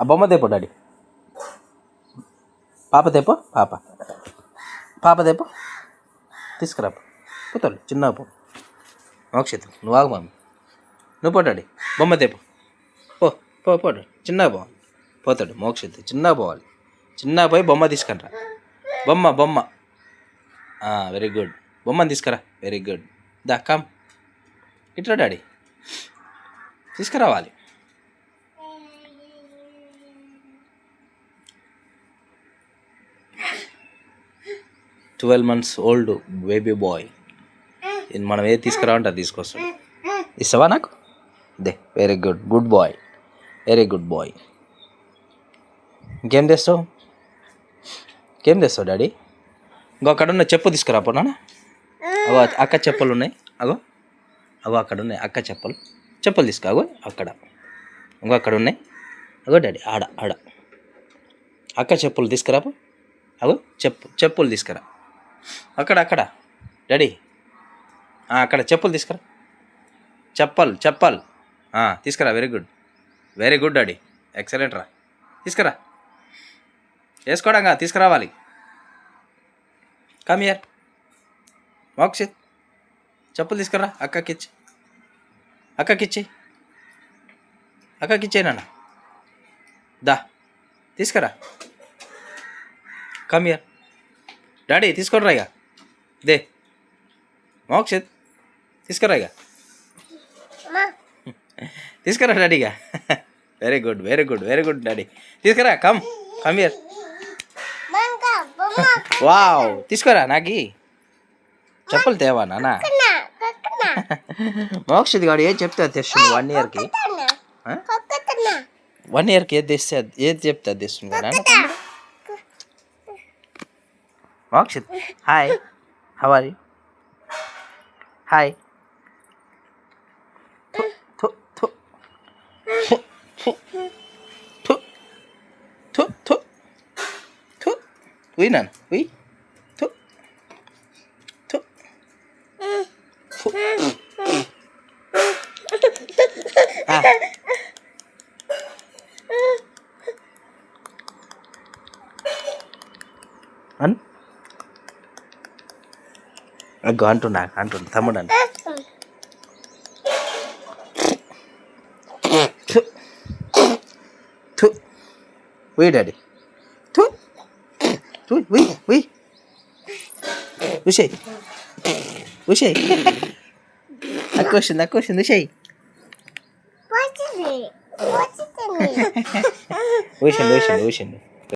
ఆ బొమ్మ తెప్పు డాడీ. పాప తెప్పు? పాప. పాప తెప్పు? తీసుకురా పోతాడు చిన్న పో. మోక్షిత్. నువ్వు ఆగు మమ్మీ నువ్వు పో డాడీ. బొమ్మ తెప్పు. పో పో పోడు చిన్న పోవాలి పోతాడు మోక్షిత. చిన్న పోవాలి చిన్న పోయి బొమ్మ తీసుకురా బొమ్మ బొమ్మ. వెరీ గుడ్ బొమ్మని తీసుకురా. వెరీ గుడ్ దా కమ్ ఇట్లా డాడీ. తీసుకురావాలి. Twelve months old baby boy. మనం ఏది తీసుకురావంటే అది తీసుకొస్తాం. ఇస్తావా నాకు? They very good good boy very good boy ఇంకేం తెస్తావు? ఇంకేం తెస్తావు డాడీ? ఇంకో అక్కడ ఉన్న చెప్పు తీసుకురా పోనా అక్క చెప్పులు ఉన్నాయి. అగో అవో అక్కడ ఉన్నాయి. అక్క చెప్పులు. చెప్పులు తీసుకురాగో అగో అక్కడ. ఇంకో అక్కడ ఉన్నాయి. అగో డాడీ ఆడ ఆడ. అక్క చెప్పులు తీసుకురాపో అగో చెప్పు చెప్పులు తీసుకురా. అక్కడ అక్కడ. డాడీ అక్కడ చెప్పులు తీసుకురా. చెప్పల్ చెప్పల్. తీసుకురా very good very good daddy excellent రా. తీసుకురా. వేసుకోవడంగా తీసుకురావాలి. కమ్ ఇయర్ మోక్షిత్ చెప్పులు తీసుకురా అక్కకిచ్చి అక్కకిచ్చి అక్కకిచ్చేనా దా. తీసుకురా. కమ్ ఇయర్ డాడీ తీసుకోరా ఇక? దే. మోక్షిత్ తీసుకురా ఇక? తీసుకురా డాడీ ఇక. Very good very good very good daddy. తీసుకురా కమ్ కమ్ ఇయర్ వావ్ తీసుకోరా నాకి. చెప్పులు తేవా నాన్న మోక్షిత్ గాడు ఏది చెప్తే అది తెస్తుంది వన్ ఇయర్కి వన్ ఇయర్కి ఏది తెస్తే ఏది చెప్తే అది తెస్తుంది కదా Mokshit. Hi. How are you? Hi. Tut, tut, tut. Tut, tut, tut, tut, tut. Oui, nan. Oui. Tut. Tut. Tut. Ah. An? అన్ అగ్గో అంటున్నా అంటున్నా తమ్ముడు అంట థు. థు. ఉయ్ డాడీ థు థు ఉయ్ ఉయ్ ఉషయ్ ఉషయ్ అక్క వచ్చింది అక్క వచ్చింది ఉషయ్ ఊసిండు ఊసిండు ఊసిండు